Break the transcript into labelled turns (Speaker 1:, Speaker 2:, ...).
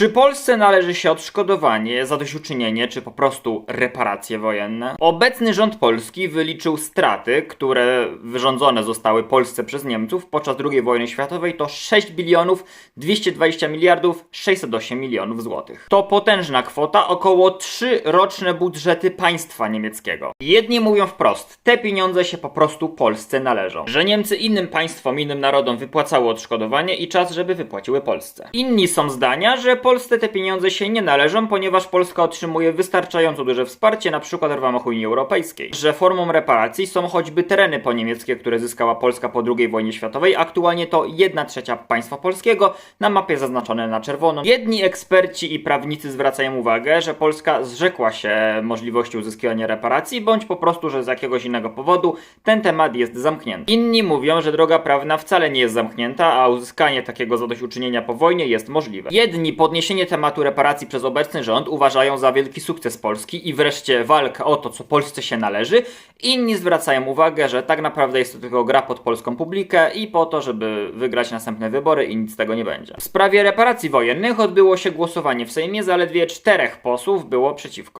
Speaker 1: Czy Polsce należy się odszkodowanie, zadośćuczynienie, czy po prostu reparacje wojenne? Obecny rząd polski wyliczył straty, które wyrządzone zostały Polsce przez Niemców podczas II wojny światowej to 6 bilionów 220 miliardów 608 milionów złotych. To potężna kwota, około 3 roczne budżety państwa niemieckiego. Jedni mówią wprost, te pieniądze się po prostu Polsce należą. Że Niemcy innym państwom, innym narodom wypłacały odszkodowanie i czas, żeby wypłaciły Polsce. Inni są zdania, że Polsce te pieniądze się nie należą, ponieważ Polska otrzymuje wystarczająco duże wsparcie, przykład w ramach Unii Europejskiej. Że formą reparacji są choćby tereny poniemieckie, które zyskała Polska po II wojnie światowej. Aktualnie to 1 trzecia państwa polskiego, na mapie zaznaczone na czerwono. Jedni eksperci i prawnicy zwracają uwagę, że Polska zrzekła się możliwości uzyskiwania reparacji, bądź po prostu, że z jakiegoś innego powodu ten temat jest zamknięty. Inni mówią, że droga prawna wcale nie jest zamknięta, a uzyskanie takiego zadośćuczynienia po wojnie jest możliwe. Jedni podniesienie tematu reparacji przez obecny rząd uważają za wielki sukces Polski i wreszcie walkę o to, co Polsce się należy. Inni zwracają uwagę, że tak naprawdę jest to tylko gra pod polską publikę i po to, żeby wygrać następne wybory i nic z tego nie będzie. W sprawie reparacji wojennych odbyło się głosowanie w Sejmie, zaledwie czterech posłów było przeciwko.